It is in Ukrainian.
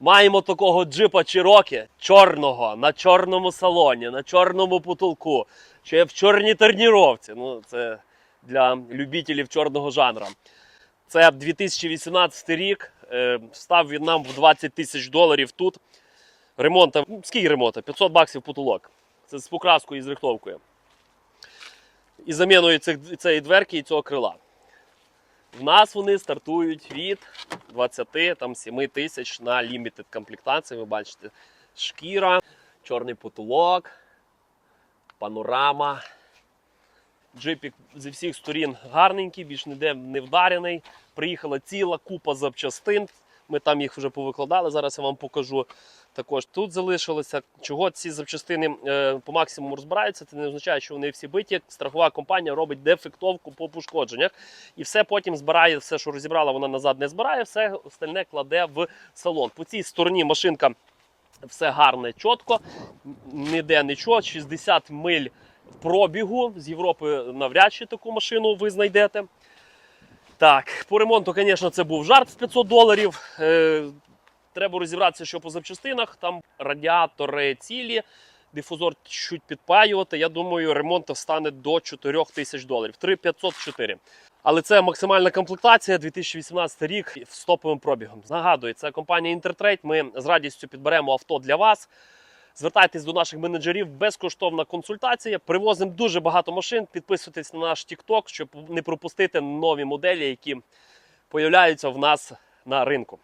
Маємо такого джипа Cherokee чорного на чорному салоні, на чорному потолку, ще в чорній терніровці. Ну, це для любителів чорного жанра. Це 2018 рік. Е, Став він нам в 20 тисяч доларів тут. Ремонт, ну, скільки ремонту? 500 баксів потолок. Це з покраскою і з рихтовкою. І заміною цієї дверки і цього крила. В нас вони стартують від 27 тисяч на лімітед комплектації. Ви бачите, шкіра, чорний потолок, панорама. Джипік зі всіх сторін гарненький, більш ніде не вдарений. Приїхала ціла купа запчастин. Ми там їх вже повикладали. Зараз я вам покажу. Також тут залишилося. Чого ці запчастини е, по максимуму розбираються, це не означає, що вони всі биті. Страхова компанія робить дефектовку по пошкодженнях. І все потім збирає, все, що розібрала, вона назад не збирає, все остальне кладе в салон. По цій стороні машинка все гарне, чітко, ніде нічого. 60 миль пробігу. З Європи навряд чи таку машину ви знайдете. Так, по ремонту, звісно, це був жарт з 500 доларів. Е, треба розібратися, що по запчастинах. Там радіатори цілі, дифузор чуть підпаювати. Я думаю, ремонт стане до 4 тисяч доларів. 3504. Але це максимальна комплектація 2018 рік з топовим пробігом. Нагадую, це компанія Інтертрейд. Ми з радістю підберемо авто для вас. Звертайтесь до наших менеджерів, безкоштовна консультація. Привозимо дуже багато машин. Підписуйтесь на наш TikTok, щоб не пропустити нові моделі, які появляються в нас на ринку.